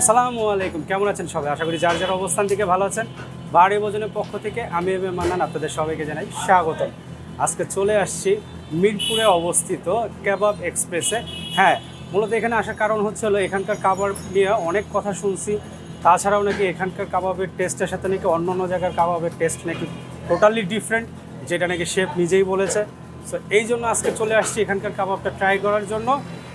আসসালামু আলাইকুম। কেমন আছেন সবাই? আশা করি যার যার অবস্থান থেকে ভালো আছেন। বাড়ি ভোজনের পক্ষ থেকে আমি এম এ মান্নান আপনাদের সবাইকে জানাই স্বাগত আজকে চলে আসছি মিরপুরে অবস্থিত কেবাব এক্সপ্রেসে। হ্যাঁ মূলত এখানে আসার কারণ হচ্ছে হলো এখানকার কাবাব নিয়ে অনেক কথা শুনছি। তাছাড়াও নাকি এখানকার কাবাবের টেস্টের সাথে নাকি অন্য অন্য জায়গার কাবাবের টেস্ট নাকি টোটালি ডিফারেন্ট যেটা নাকি শেফ নিজেই বলেছে। সো এই জন্য আজকে চলে আসছি এখানকার কাবাবটা ট্রাই করার জন্য।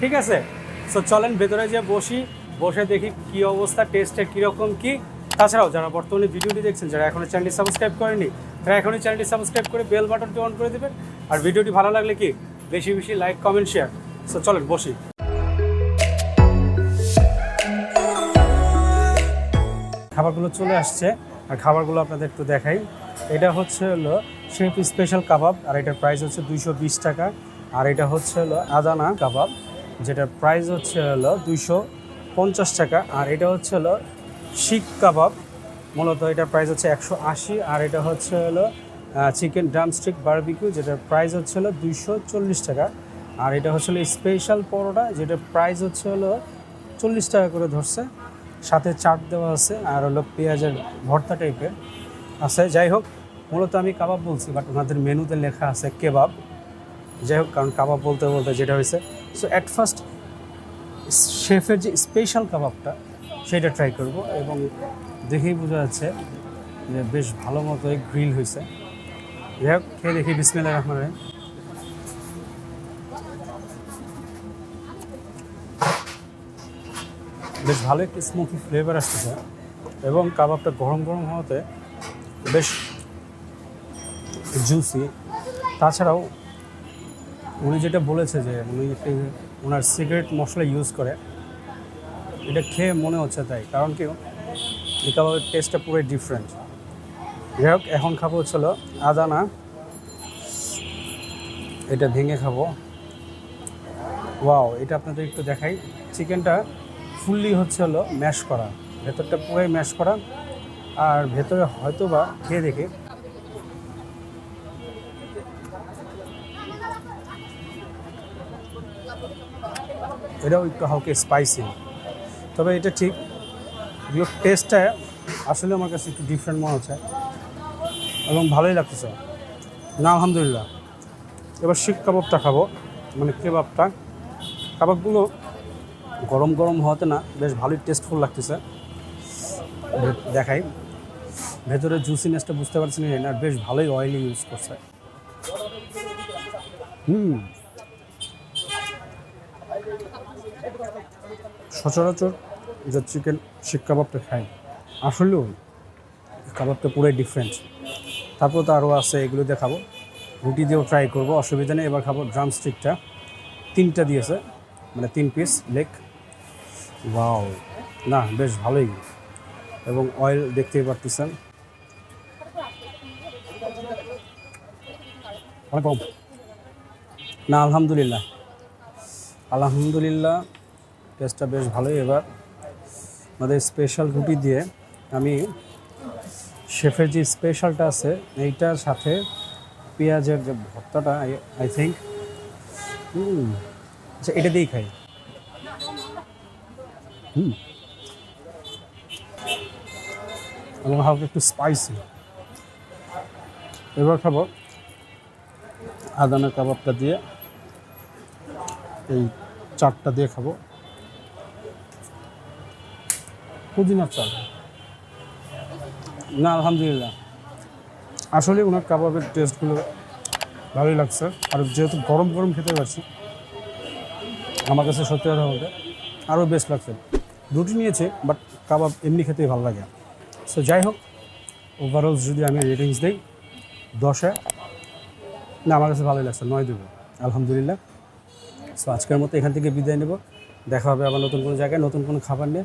ঠিক আছে? সো চলেন ভেতরে যে বসি। বসে দেখি কি অবস্থা টেস্টের কীরকম কি। তাছাড়াও যারা বর্তমানে ভিডিওটি দেখছেন, যারা এখনও চ্যানেলটি সাবস্ক্রাইব করেনি তারা এখনই চ্যানেলটি সাবস্ক্রাইব করে বেল বাটনটি অন করে দেবেন। আর ভিডিওটি ভালো লাগলে কি, বেশি বেশি লাইক কমেন্ট শেয়ার সো চলেন, বসি। খাবারগুলো চলে আসছে, আর খাবারগুলো আপনাদের একটু দেখাই। এটা হচ্ছে হলো শেফ স্পেশাল কাবাব আর এটার প্রাইস হচ্ছে দুইশো বিশ টাকা। আর এটা হচ্ছে হলো আদানা কাবাব যেটার প্রাইস হচ্ছে হলো দুইশো পঞ্চাশ টাকা, আর এটা হচ্ছে হলো শিক কাবাব। মূলত এটার প্রাইস হচ্ছে একশো আশি, আর এটা হচ্ছে হলো চিকেন ড্রামস্টিক বারবিকিউ যেটার প্রাইস হচ্ছে হলো দুইশো চল্লিশ টাকা। আর এটা হচ্ছে হলো স্পেশাল পরোটা, যেটার প্রাইস হচ্ছে হলো চল্লিশ টাকা করে ধরছে। সাথে চাট দেওয়া আছে, আর হলো পেঁয়াজের ভর্তা টাইপের আছে যাই হোক, মূলত আমি কাবাব বলছি বাট ওনাদের মেনুতে লেখা আছে কেবাব। যাই হোক, কারণ কাবাব বলতে বলতে যেটা হয়েছে। সো অ্যাট ফার্স্ট শেফের যে স্পেশাল কাবাবটা, সেটা ট্রাই করব এবং দেখেই বোঝা যাচ্ছে যে বেশ ভালো মতোই গ্রিল হয়েছে। যাই হোক, খেয়ে দেখি বিসমিল্লাহ রহমান রহিম। বেশ ভালো একটি স্মোকি ফ্লেভার আসতেছে এবং কাবাবটা গরম গরম হওয়াতে বেশ জুসি তাছাড়াও উনি যেটা বলেছে যে উনি একটি ওনার সিগারেট মশলা ইউজ করে। এটা খেয়ে মনে হচ্ছে তাই, কারণ কি কাবাবের টেস্টটা পুরোই ডিফারেন্ট যাই হোক, এখন খাব হচ্ছিল আদানা। এটা ভেঙে খাব। ওয়াও, এটা আপনাদের একটু দেখাই। চিকেনটা ফুললি হচ্ছে হলো ম্যাশ করা। ভেতরটা পুরোই ম্যাশ করা। আর ভেতরে হয়তো বা খেয়ে দেখে। এটাও একটু হালকা স্পাইসি তবে এটা ঠিক এগুলো টেস্টটা আসলে আমার কাছে একটু ডিফারেন্ট মনে হচ্ছে এবং ভালোই লাগতেছে। না, আলহামদুলিল্লাহ। এবার শিক কাবাবটা খাব মানে কেবাবটা। কাবাবগুলো গরম গরম হওয়াতে না বেশ ভালোই টেস্টফুল লাগতেছে। দেখাই। ভেতরে জুসিনেসটা বুঝতে পারছি না, বেশ ভালোই অয়েলি ইউজ করছে। হুম। সচরাচর যে চিকেন শিক কাবাবটা খাই আসলেও কাবাবটা পুরোই ডিফারেন্ট তারপর তো আরও আছে, এগুলো দিয়ে খাব। রুটি দিয়েও ট্রাই করব, অসুবিধা নেই। এবার খাব ড্রাম স্টিকটা তিনটা দিয়েছে মানে তিন পিস লেগ ওয়াও না, বেশ ভালোই। এবং অয়েল দেখতেই পারতেছেন। না, আলহামদুলিল্লাহ। আলহামদুলিল্লাহ। টেস্টটা বেশ ভালোই এবার। আমাদের স্পেশাল রুটি দিয়ে আমি শেফের যে স্পেশালটা আছে, এইটার সাথে পেঁয়াজের যে ভর্তাটা আই থিঙ্ক আচ্ছা এটা দিয়েই খাই। হুম। এবং হালকা একটু স্পাইসি এবার খাব আদানা কাবাবটা দিয়ে, এই চাটটা দিয়ে খাব। পুদিনার চাট না, আলহামদুলিল্লাহ। আসলে ওনার কাবাবের টেস্টগুলো ভালোই লাগছে। আর যেহেতু গরম গরম খেতে পারছি, আমার কাছে সত্যি কথা বলতে আরও বেস্ট লাগছে। রুটি নিয়েছে বাট কাবাব এমনি খেতেই ভালো লাগে। সো যাই হোক ওভারঅল যদি আমি রেটিংস দিই, দশে, না, আমার কাছে ভালোই লাগছে, নয় দেবো আলহামদুলিল্লাহ। সো আজকের মতো এখান থেকে বিদায় নেব। দেখা হবে আবার নতুন কোনো জায়গায়, নতুন কোনো খাবার নিয়ে।